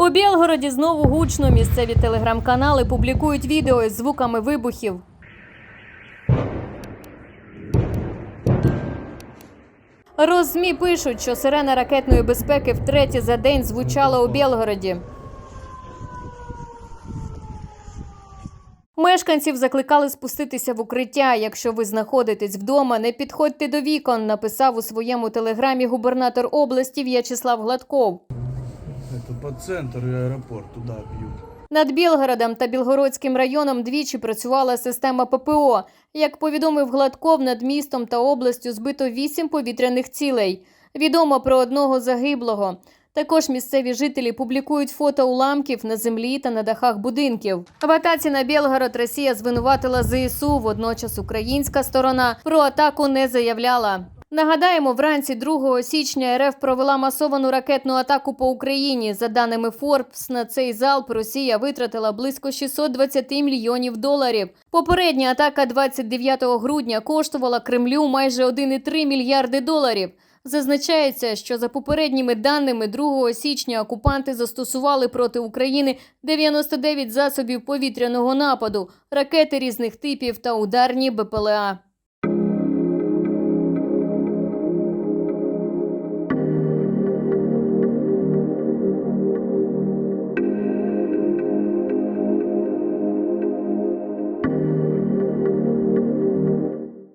У Білгороді знову гучно місцеві телеграм-канали публікують відео із звуками вибухів. Розмі пишуть, що сирена ракетної безпеки втретє за день звучала у Білгороді. Мешканців закликали спуститися в укриття. Якщо ви знаходитесь вдома, не підходьте до вікон, написав у своєму телеграмі губернатор області В'ячеслав Гладков. Это по центру и аэропорт туда бьют. Над Білгородом та Білгородським районом двічі працювала система ППО. Як повідомив Гладков, над містом та областю збито вісім повітряних цілей. Відомо про одного загиблого. Також місцеві жителі публікують фото уламків на землі та на дахах будинків. В атаці на Білгород Росія звинуватила ЗСУ. Водночас українська сторона про атаку не заявляла. Нагадаємо, вранці 2 січня РФ провела масовану ракетну атаку по Україні. За даними Forbes, на цей залп Росія витратила близько 620 мільйонів доларів. Попередня атака 29 грудня коштувала Кремлю майже 1,3 мільярди доларів. Зазначається, що за попередніми даними 2 січня окупанти застосували проти України 99 засобів повітряного нападу, ракети різних типів та ударні БПЛА.